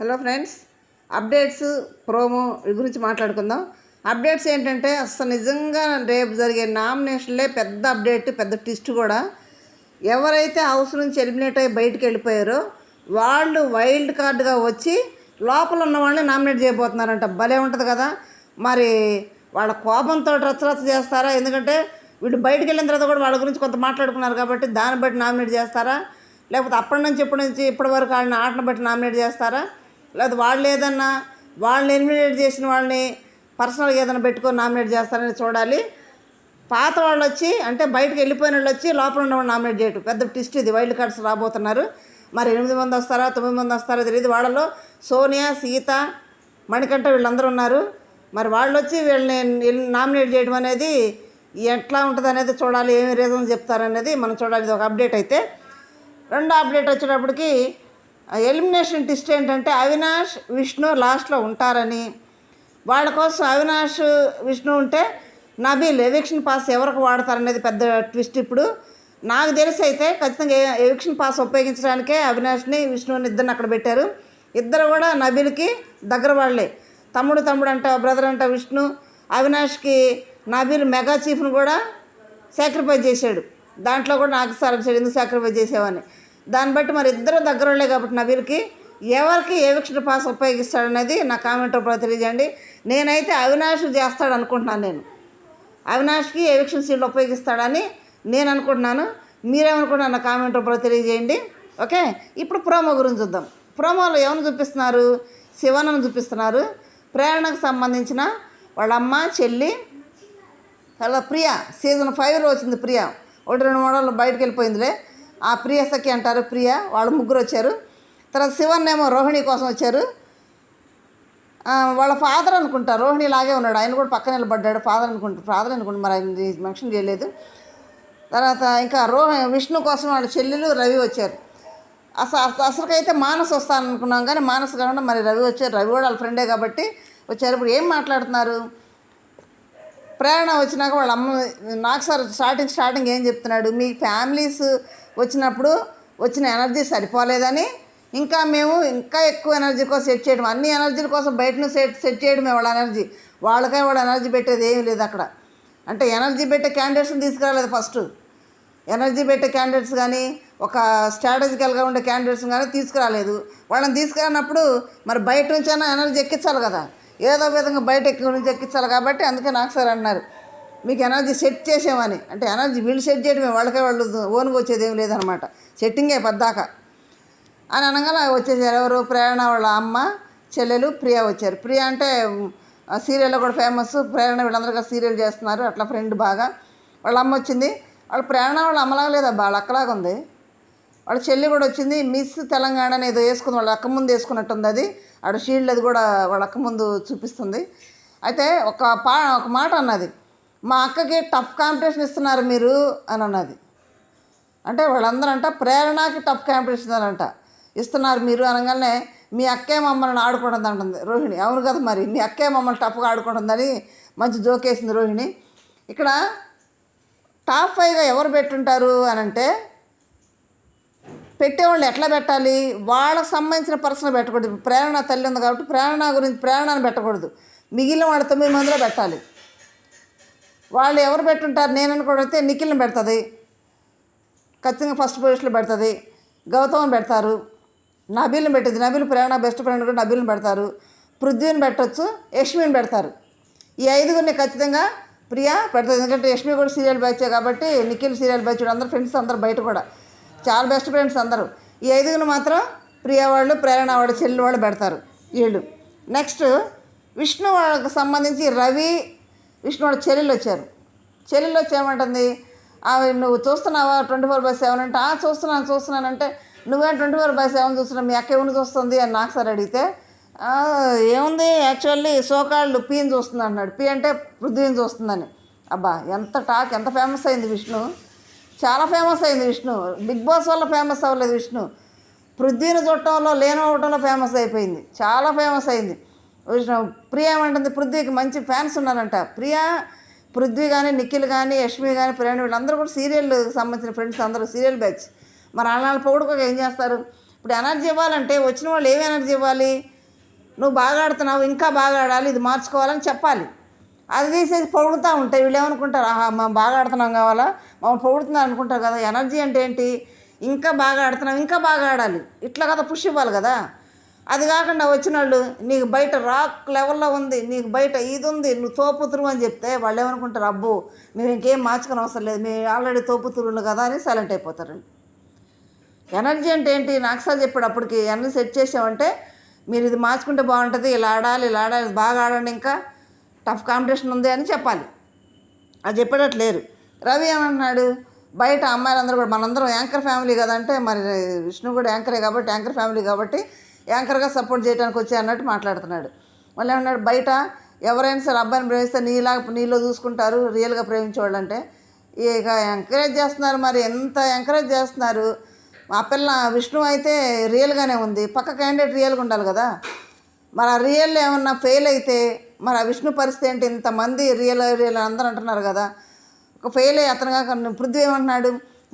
Hello friends updates promo గురించి మాట్లాడుకుందాం. Updates ఏంటంటే అసలు నిజంగా రేపు జరిగే నామినేషన్లే పెద్ద అప్డేట్ పెద్ద ట్విస్ట్ కూడా. ఎవరైతే హౌస్ నుంచి ఎలిమినేట్ అయ్యి బయటికి వెళ్ళిపోయారో వాళ్ళు వైల్డ్ కార్డుగా వచ్చి లోపల ఉన్న వాళ్ళని నామినేట్ చేయబోతున్నారంట. భలే ఉంటుంది కదా. మరి వాళ్ళ కోపంతో రచ్చరచ్చ చేస్తారా? ఎందుకంటే వీళ్ళు బయటికి వెళ్ళిన తర్వాత కూడా వాళ్ళ గురించి కొంత మాట్లాడుకున్నారు కాబట్టి దాన్ని బట్టి నామినేట్ చేస్తారా? లేకపోతే అప్పటి నుంచి ఇప్పటి నుంచి ఇప్పటి వరకు వాళ్ళని ఆటను బట్టి నామినేట్ చేస్తారా? లేకపోతే వాళ్ళు ఏదన్నా వాళ్ళని ఎలిమినేట్ చేసిన వాళ్ళని పర్సనల్గా ఏదైనా పెట్టుకొని నామినేట్ చేస్తారని చూడాలి. పాత వాళ్ళు వచ్చి అంటే బయటకు వెళ్ళిపోయిన వాళ్ళు వచ్చి లోపల ఉన్న వాళ్ళు నామినేట్ చేయటం. పెద్ద ట్విస్ట్ ఇది. వైల్డ్ కార్డ్స్ రాబోతున్నారు. మరి ఎనిమిది మంది వస్తారా తొమ్మిది మంది వస్తారా తెలియదు. వాళ్ళలో సోనియా సీత మణికంఠ వీళ్ళందరూ ఉన్నారు. మరి వాళ్ళు వచ్చి వీళ్ళని నామినేట్ చేయడం అనేది ఎట్లా ఉంటుంది అనేది చూడాలి. ఏమి రీజన్ చెప్తారనేది మనం చూడాలి. ఇది ఒక అప్డేట్ అయితే. రెండో అప్డేట్ వచ్చేటప్పటికి ఎలిమినేషన్ టెస్ట్ ఏంటంటే అవినాష్ విష్ణు లాస్ట్లో ఉంటారని. వాళ్ళ కోసం అవినాష్ విష్ణు ఉంటే నబీల్ ఎవిక్షన్ పాస్ ఎవరికి వాడతారనేది పెద్ద ట్విస్ట్ ఇప్పుడు. నాకు తెలిసి అయితే ఖచ్చితంగా ఎవిక్షన్ పాస్ ఉపయోగించడానికే అవినాష్ని విష్ణుని ఇద్దరిని అక్కడ పెట్టారు. ఇద్దరు కూడా నబీల్కి దగ్గర వాళ్ళే. తమ్ముడు తమ్ముడు అంట బ్రదర్ అంట విష్ణు అవినాష్కి నబీల్ మెగా చీఫ్ను కూడా సాక్రిఫైస్ చేశాడు. దాంట్లో కూడా నాకు సార్ ఎందుకు సాక్రిఫైస్ చేసావని దాన్ని బట్టి మరి ఇద్దరు దగ్గర కాబట్టి కాబట్టి వీరికి ఎవరికి ఏ వీక్షణ పాస్ ఉపయోగిస్తాడనేది నా కామెంట్ రూపంలో తెలియజేయండి. నేనైతే అవినాష్ చేస్తాడు అనుకుంటున్నాను నేను. అవినాష్కి ఏ వీక్షణ సీట్లు ఉపయోగిస్తాడని నేను అనుకుంటున్నాను మీరేమనుకుంటున్నారు నా కామెంట్ రూపంలో తెలియజేయండి. ఓకే? ఇప్పుడు ప్రోమో గురించి చూద్దాం. ప్రోమోలో ఎవరిని చూపిస్తున్నారు? శివనను చూపిస్తున్నారు. ప్రేరణకు సంబంధించిన వాళ్ళ అమ్మ చెల్లి అలా ప్రియ. సీజన్ ఫైవ్లో వచ్చింది ప్రియ. ఒకటి రెండు మోడల్ బయటకు వెళ్ళిపోయిందిలే. ఆ ప్రియ సఖి అంటారు ప్రియ. వాళ్ళు ముగ్గురు వచ్చారు. తర్వాత శివన్ ఏమో రోహిణి కోసం వచ్చారు. వాళ్ళ ఫాదర్ అనుకుంటా రోహిణి లాగే ఉన్నాడు. ఆయన కూడా పక్కన నిలబడ్డాడు. ఫాదర్ అనుకుంటా ఫాదర్ అనుకుంటా మరి ఆయన మెన్షన్ చేయలేదు. తర్వాత ఇంకా రోహి విష్ణు కోసం వాళ్ళ చెల్లెలు రవి వచ్చారు. అసలు అసలుకైతే మానస్ వస్తాను అనుకున్నాం కానీ మానస్ కాకుండా మరి రవి వచ్చారు. రవి కూడా వాళ్ళ ఫ్రెండే కాబట్టి వచ్చారు. ఇప్పుడు ఏం మాట్లాడుతున్నారు? ప్రేరణ వచ్చినాక వాళ్ళ అమ్మ నాకు సార్ స్టార్టింగ్ స్టార్టింగ్ ఏం చెప్తున్నాడు? మీ ఫ్యామిలీస్ వచ్చినప్పుడు వచ్చిన ఎనర్జీ సరిపోలేదని ఇంకా మేము ఇంకా ఎక్కువ ఎనర్జీ కోసం సెట్ చేయడం అన్ని ఎనర్జీల కోసం బయటను సెట్ సెట్ చేయడమే వాళ్ళ ఎనర్జీ? వాళ్ళకే వాళ్ళ ఎనర్జీ పెట్టేది ఏమీ లేదు అక్కడ. అంటే ఎనర్జీ పెట్టే క్యాండిడేట్స్ని తీసుకురాలేదు ఫస్ట్ ఎనర్జీ పెట్టే క్యాండిడేట్స్ కానీ ఒక స్ట్రాటజికల్గా ఉండే క్యాండిడేట్స్ కానీ తీసుకురాలేదు. వాళ్ళని తీసుకురానప్పుడు మరి బయట నుంచైనా ఎనర్జీ ఎక్కించాలి కదా. ఏదో విధంగా బయట నుంచి ఎక్కించాలి కాబట్టి అందుకే నాకు సార్ అన్నారు. మీకు ఎనర్జీ సెట్ చేసామని అంటే ఎనర్జీ వీళ్ళు సెట్ చేయడమే వాళ్ళకే వాళ్ళు ఓన్గా వచ్చేది ఏం లేదనమాట సెట్టింగే పద్దాక. అని అనగానే వచ్చేసారు ఎవరు? ప్రేరణ వాళ్ళ అమ్మ చెల్లెలు ప్రియ వచ్చారు. ప్రియ అంటే సీరియల్లో కూడా ఫేమస్ ప్రేరణ వీళ్ళందరూ సీరియల్ చేస్తున్నారు. అట్లా ఫ్రెండ్ బాగా. వాళ్ళ అమ్మ వచ్చింది. వాళ్ళ ప్రేరణ వాళ్ళ అమ్మలాగా లేదా. వాళ్ళ అక్కలాగా ఉంది. వాళ్ళ చెల్లి కూడా వచ్చింది. మిస్ తెలంగాణ అని ఏదో వేసుకుంది. వాళ్ళ అక్క ముందు వేసుకున్నట్టుంది అది. ఆడ షీల్డ్ అది కూడా వాళ్ళ అక్క ముందు చూపిస్తుంది. అయితే ఒక పా ఒక మాట అన్నది. మా అక్కకి టఫ్ కాంపిటీషన్ ఇస్తున్నారు మీరు అని అన్నది. అంటే వాళ్ళందరూ అంట ప్రేరణకి టఫ్ కాంపిటీషన్ అంట. ఇస్తున్నారు మీరు అనగానే మీ అక్కే మమ్మల్ని ఆడుకుంటుంది అంటుంది రోహిణి. అవును కదా మరి మీ అక్కే మమ్మల్ని టఫ్గా ఆడుకుంటుందని మంచి జోకేసింది రోహిణి. ఇక్కడ టాప్ ఫైవ్గా ఎవరు పెట్టుంటారు అని అంటే పెట్టేవాళ్ళు ఎట్లా పెట్టాలి? వాళ్ళకి సంబంధించిన పర్సన్ పెట్టకూడదు. ప్రేరణ తల్లి ఉంది కాబట్టి ప్రేరణ గురించి ప్రేరణను పెట్టకూడదు. మిగిలిన వాళ్ళ తొమ్మిది మందిలో పెట్టాలి. వాళ్ళు ఎవరు పెట్టుంటారు? నేను అనుకోవడైతే నిఖిల్ని పెడుతుంది. ఖచ్చితంగా ఫస్ట్ పొజిషన్లో పెడుతుంది. గౌతమ్ని పెడతారు. నబీల్ని పెట్టింది. నబీల్ ప్రేరణ బెస్ట్ ఫ్రెండ్ కూడా నబీల్ని పెడతారు. పృథ్వీని పెట్టొచ్చు. యష్మిని పెడతారు. ఈ ఐదుగురిని ఖచ్చితంగా ప్రియా పెడతారు. ఎందుకంటే యష్మి కూడా సీరియల్ బ్యాచే కాబట్టి నిఖిల్ సీరియల్ బ్యాచ్ అందరు ఫ్రెండ్స్ అందరు బయట కూడా. చాలా బెస్ట్ ఫ్రెండ్స్ అందరూ. ఈ ఐదుగురిని మాత్రం ప్రియా వాళ్ళు ప్రేరణ వాళ్ళు చెల్లి వాళ్ళు పెడతారు. వీళ్ళు. నెక్స్ట్ విష్ణు వాళ్ళకి సంబంధించి రవి విష్ణు చెల్లెలు వచ్చారు. చెల్లెలు వచ్చేమంటుంది అవి ఆమె నువ్వు చూస్తున్నావా ట్వంటీ ఫోర్ బై సెవెన్ అంటే "ఆ, చూస్తున్నాను చూస్తున్నానంటే నువ్వేం ట్వంటీ ఫోర్ బై సెవెన్ చూస్తున్నావు? మీ అక్క ఏమని చూస్తుంది? అని నాకు సార్ అడిగితే ఏముంది యాక్చువల్లీ సోకాళ్ళు పీని చూస్తుంది అన్నాడు. పీ అంటే పృథ్వీని చూస్తుందని. అబ్బా ఎంత టాక్ ఎంత ఫేమస్ అయింది విష్ణు. చాలా ఫేమస్ అయింది విష్ణు. బిగ్ బాస్ వల్ల ఫేమస్ అవ్వలేదు విష్ణు. పృథ్వీని చూడటంలో లేనవటంలో ఫేమస్ అయిపోయింది. చాలా ఫేమస్ అయింది. ప్రియా ఏమంటుంది? పృథ్వీకి మంచి ఫ్యాన్స్ ఉన్నారంట. ప్రియా పృథ్వీ కానీ నిఖిల్ కానీ యష్మి కానీ ప్రేరణ వీళ్ళందరూ కూడా సీరియల్ సంబంధించిన ఫ్రెండ్స్ అందరూ సీరియల్ బ్యాచ్. మరి వాళ్ళ పొగుడుకోక ఏం చేస్తారు? ఇప్పుడు ఎనర్జీ ఇవ్వాలంటే వచ్చిన వాళ్ళు ఏమి ఎనర్జీ ఇవ్వాలి? నువ్వు బాగా ఆడుతున్నావు ఇంకా బాగా ఆడాలి ఇది మార్చుకోవాలని చెప్పాలి. అది తీసేసి పొగుడుతూ ఉంటాయి. వీళ్ళు ఏమనుకుంటారు? ఆహా మేము బాగా ఆడుతున్నాం కావాలా? మమ్మల్ని పొగుడుతున్నారు అనుకుంటారు కదా. ఎనర్జీ అంటే ఏంటి? ఇంకా బాగా ఆడుతున్నాం ఇంకా బాగా ఆడాలి. ఇట్లా కదా పుష్ ఇవ్వాలి కదా? అది కాకుండా వచ్చిన వాళ్ళు నీకు బయట రాక్ లెవెల్లో ఉంది నీకు బయట ఇది ఉంది నువ్వు తోపుతురు అని చెప్తే వాళ్ళు ఏమనుకుంటారు అబ్బో మీరు ఇంకేం మార్చుకుని అవసరం లేదు మీరు ఆల్రెడీ తోపుతురులు కదా అని సైలెంట్ అయిపోతారు. ఎనర్జీ అంటే ఏంటి? నాకు సార్ చెప్పాడు అప్పటికి ఎనర్జీ సెట్ చేసామంటే మీరు ఇది మార్చుకుంటే బాగుంటుంది ఇలా ఆడాలి ఇలా ఆడాలి బాగా ఆడండి ఇంకా టఫ్ కాంపిటీషన్ ఉంది అని చెప్పాలి. అది చెప్పేటట్టు లేరు. రవి ఏమంటున్నాడు బయట అమ్మాయిలందరూ కూడా మనందరం యాంకర్ ఫ్యామిలీ కదంటే మరి విష్ణు కూడా యాంకరే కాబట్టి యాంకర్ ఫ్యామిలీ కాబట్టి యాంకర్గా సపోర్ట్ చేయడానికి వచ్చి అన్నట్టు మాట్లాడుతున్నాడు. మళ్ళీ ఏమన్నాడు బయట ఎవరైనా సరే అబ్బాయిని ప్రేమిస్తే నీలాగా నీలో చూసుకుంటారు రియల్గా ప్రేమించేవాళ్ళు అంటే ఇక ఎంకరేజ్ చేస్తున్నారు మరి ఎంత ఎంకరేజ్ చేస్తున్నారు? ఆ పిల్ల విష్ణు అయితే రియల్గానే ఉంది పక్క క్యాండిడేట్ రియల్గా ఉండాలి కదా. మరి ఆ రియల్ ఏమన్నా ఫెయిల్ అయితే మరి ఆ విష్ణు పరిస్థితి ఏంటి? ఇంతమంది రియల్ రియల్ అందరూ అంటున్నారు కదా. ఒక ఫెయిల్ అయ్యి అతను కాక పృథ్వీ ఏమంటున్నాడు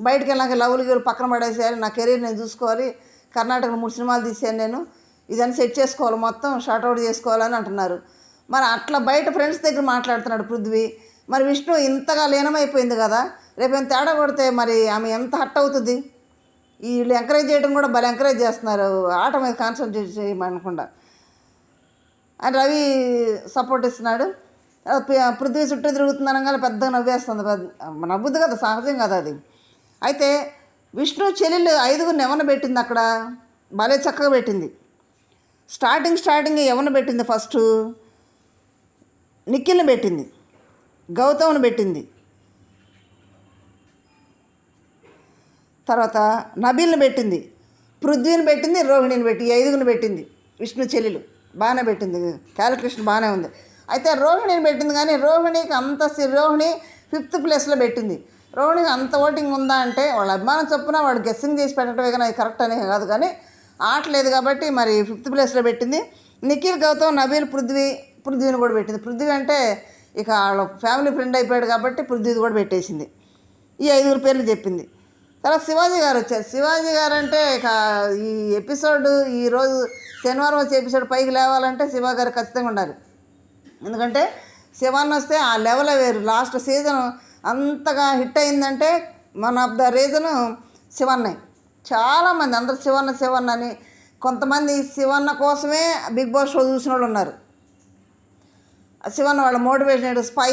బయటికి వెళ్ళాక లవ్లు గివ్వులు పక్కన పడేసేయాలి నా కెరీర్ నేను చూసుకోవాలి కర్ణాటకలో మూడు సినిమాలు తీసాను నేను. ఇదని సెట్ చేసుకోవాలి మొత్తం షార్ట్అవుట్ చేసుకోవాలని అంటున్నారు. మరి అట్లా బయట ఫ్రెండ్స్ దగ్గర మాట్లాడుతున్నాడు పృథ్వీ. మరి విష్ణు ఇంతగా లీనమైపోయింది కదా రేపు ఏం తేడా కొడితే మరి ఆమె ఎంత హట్ అవుతుంది? వీళ్ళు ఎంకరేజ్ చేయడం కూడా భలే ఎంకరేజ్ చేస్తున్నారు. ఆట మీద కాన్సన్ట్రేట్ చేయమనకుండా. అని రవి సపోర్ట్ ఇస్తున్నాడు. పృథ్వీ చుట్టూ తిరుగుతుంది పెద్దగా నవ్వేస్తుంది. పెద్ద- నవ్వుద్ది కదా సహజం కదా అది. అయితే విష్ణు చెల్లెలు ఐదుగురిని ఎవరిని పెట్టింది అక్కడ? భలే చక్కగా పెట్టింది. స్టార్టింగ్ స్టార్టింగ్ ఎవరిని పెట్టింది ఫస్ట్? నిఖిల్ని పెట్టింది. గౌతమ్ని పెట్టింది. తర్వాత నబీల్ని పెట్టింది. పృథ్వీని పెట్టింది రోహిణిని పెట్టి ఐదుగురిని పెట్టింది. విష్ణు చెల్లెలు బాగానే పెట్టింది. క్యాలిక్యులేషన్ బాగానే ఉంది. అయితే రోహిణిని పెట్టింది కానీ రోహిణికి అంత రోహిణి ఫిఫ్త్ ప్లేస్లో పెట్టింది. రోహిణికి అంత ఓటింగ్ ఉందా అంటే వాళ్ళ అభిమానం చొప్పున వాడు గెస్సింగ్ చేసి పెట్టడమే కానీ అది కరెక్ట్ అనే కాదు కానీ ఆటలేదు కాబట్టి మరి ఫిఫ్త్ ప్లేస్లో పెట్టింది. నిఖిల్ గౌతమ్ నబీల్ పృథ్వీ పృథ్వీని కూడా పెట్టింది. పృథ్వీ అంటే ఇక వాళ్ళ ఫ్యామిలీ ఫ్రెండ్ అయిపోయాడు కాబట్టి పృథ్వీది కూడా పెట్టేసింది. ఈ ఐదుగురు పేర్లు చెప్పింది. తర్వాత శివాజీ గారు వచ్చారు. శివాజీ గారు అంటే ఇక ఈ ఎపిసోడ్ ఈరోజు శనివారం వచ్చే ఎపిసోడ్ పైకి లేవాలంటే శివ గారు ఖచ్చితంగా ఉండాలి. ఎందుకంటే శివాన్ని వస్తే ఆ లెవెల్ వేరు. లాస్ట్ సీజన్ అంతగా హిట్ అయిందంటే వన్ ఆఫ్ ద రీజను శివన్నే. చాలామంది అందరు శివన్న శివన్న అని కొంతమంది శివన్న కోసమే బిగ్ బాస్ షో చూసిన వాళ్ళు ఉన్నారు. శివన్న వాళ్ళ మోటివేషన్ స్పై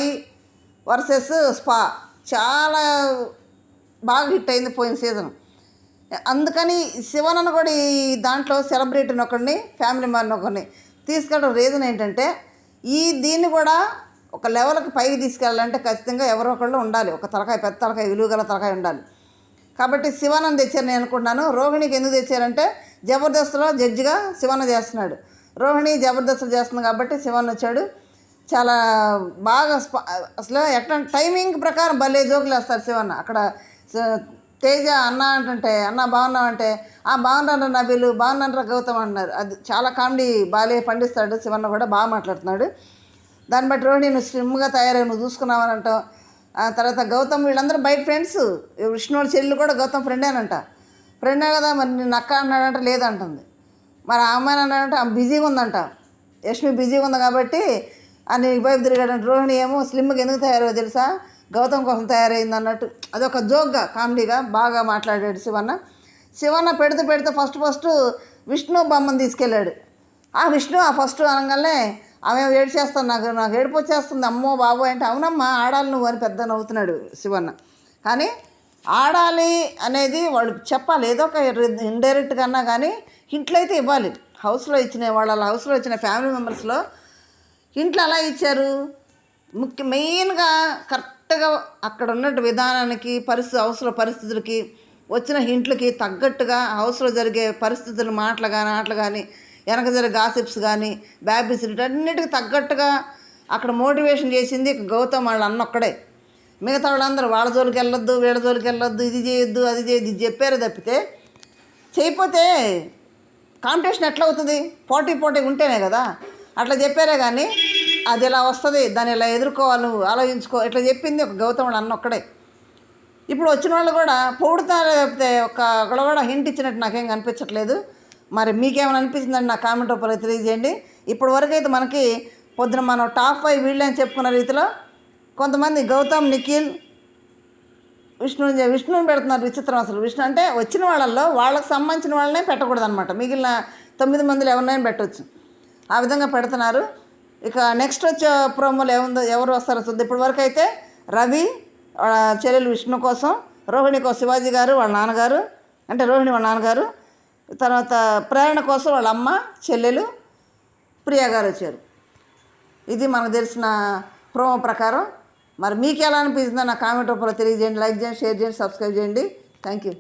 వర్సెస్ స్పా. చాలా బాగా హిట్ అయింది పోయిన సీజన్. అందుకని శివనను కూడా ఈ దాంట్లో సెలబ్రిటీని ఒకడిని ఫ్యామిలీ మ్యాన్ ఒకరిని తీసుకెళ్ళడం రీజన్ ఏంటంటే ఈ దీన్ని కూడా ఒక లెవెల్కి పైకి తీసుకెళ్ళాలంటే ఖచ్చితంగా ఎవరో ఒకళ్ళు ఉండాలి. ఒక తలకాయ పెద్ద తలకాయ విలువగల తలకాయ ఉండాలి. కాబట్టి శివానంద్ తెచ్చారు నేను అనుకుంటున్నాను. రోహిణికి ఎందుకు తెచ్చారంటే జబర్దస్త్లో జడ్జిగా శివన చేస్తున్నాడు. రోహిణి జబర్దస్త్ చేస్తుంది కాబట్టి శివన్ వచ్చాడు. చాలా బాగా అసలు ఎట్లా టైమింగ్ ప్రకారం భలే జోకులు వేస్తారు శివన్న అక్కడ తేజ అన్న అంటుంటే అన్న బాగున్నావు అంటే ఆ బాగున్నాను నబీలు బాగున్నాను గౌతమ్ అంటున్నారు. అది చాలా కామెడీ బాలే పండిస్తాడు. శివన్న కూడా బాగా మాట్లాడుతున్నాడు. దాన్ని బట్టి రోహిణి నువ్వు స్లిమ్గా తయారై నువ్వు చూసుకున్నావని అంటావు. ఆ తర్వాత గౌతమ్ వీళ్ళందరూ బయట ఫ్రెండ్స్. విష్ణువుడి చెల్లెలు కూడా గౌతమ్ ఫ్రెండేనంట ఫ్రెండే కదా మరి నిన్ను అక్క అన్నాడంటే లేదంటుంది. మరి ఆ అమ్మాయిని అన్నాడంటే ఆమె బిజీగా ఉందంట. యష్మి బిజీగా ఉంది కాబట్టి అని ఇబ్బంది తిరిగాడంటే రోహిణి ఏమో స్లిమ్కి ఎందుకు తయారో తెలుసా? గౌతమ్ కోసం తయారైంది అన్నట్టు. అదొక జోక్గా కామెడీగా బాగా మాట్లాడాడు శివన్న. శివన్న పెడితే పెడితే ఫస్ట్ ఫస్ట్ విష్ణు బొమ్మను తీసుకెళ్ళాడు. ఆ విష్ణు ఆ ఫస్ట్ అనగానే ఆమె ఏడ్చేస్తాను నాకు నాకు ఏడుపు వచ్చేస్తుంది. అమ్మో బాబోయ్ అంటే అవునమ్మా ఆడాలి నువ్వు అని పెద్ద నవ్వుతున్నాడు శివన్న. కానీ ఆడాలి అనేది వాళ్ళు చెప్పాలి. ఏదో ఒక ఇండైరెక్ట్ కన్నా కానీ ఇంట్లో అయితే ఇవ్వాలి. హౌస్లో ఇచ్చిన వాళ్ళ హౌస్లో ఇచ్చిన ఫ్యామిలీ మెంబర్స్లో ఇంట్లో అలా ఇచ్చారు? ముఖ్య మెయిన్గా కరెక్ట్గా అక్కడ ఉన్నట్టు విధానానికి పరిస్థితి అవసర పరిస్థితులకి వచ్చిన ఇంట్లకి తగ్గట్టుగా హౌస్లో జరిగే పరిస్థితులు మాటలు కానీ ఆటలు కానీ వెనక జరిగే గాసిప్స్ కానీ బ్యాబీస్ అన్నిటికి తగ్గట్టుగా అక్కడ మోటివేషన్ చేసింది గౌతమ్ వాళ్ళ అన్న ఒక్కడే. మిగతా వాళ్ళందరూ వాళ్ళ జోలికి వెళ్ళొద్దు వీళ్ళ జోలికి వెళ్ళొద్దు ఇది చేయొద్దు అది చేయొద్దు ఇది చెప్పారు తప్పితే చేయకపోతే కాంపిటీషన్ ఎట్లా అవుతుంది? పోటీ పోటీ ఉంటేనే కదా. అట్లా చెప్పారే కానీ అది ఇలా వస్తుంది? దాన్ని ఇలా ఎదుర్కోవాలి నువ్వు? ఆలోచించుకో. ఇట్లా చెప్పింది ఒక గౌతముడు అన్న ఒక్కడే. ఇప్పుడు వచ్చిన వాళ్ళు కూడా పొగుడుతారు తప్పితే ఒక అక్కడ కూడా హింట్ ఇచ్చినట్టు నాకేం కనిపించట్లేదు. మరి మీకేమైనా అనిపిస్తుందండి నా కామెంట్ రూపంలో తెలియజేయండి. ఇప్పటి వరకు అయితే మనకి పొద్దున మనం టాప్ ఫైవ్ వీళ్ళు అని చెప్పుకున్న రీతిలో కొంతమంది గౌతమ్ నిఖిల్ విష్ణు విష్ణుని పెడుతున్నారు విచిత్రం అసలు. విష్ణు అంటే వచ్చిన వాళ్ళల్లో వాళ్ళకి సంబంధించిన వాళ్ళనే పెట్టకూడదు అనమాట మిగిలిన తొమ్మిది మందిలో ఎవరినైనా పెట్టవచ్చు ఆ విధంగా పెడుతున్నారు. ఇక నెక్స్ట్ వచ్చే ప్రోమోలు ఏముందో ఎవరు వస్తారో చూద్దాం. ఇప్పటి వరకు అయితే రవి చెల్లెలు విష్ణు కోసం రోహిణి కోసం శివాజీ గారు వాళ్ళ నాన్నగారు అంటే రోహిణి వాళ్ళ నాన్నగారు తర్వాత ప్రేరణ కోసం వాళ్ళ అమ్మ చెల్లెలు ప్రియా గారు వచ్చారు. ఇది మనకు తెలిసిన ప్రోమో ప్రకారం. మరి మీకు ఎలా అనిపిస్తుందో నా కామెంట్ రూపంలో తెలియజేయండి లైక్ చేయండి షేర్ చేయండి సబ్స్క్రైబ్ చేయండి. Thank you.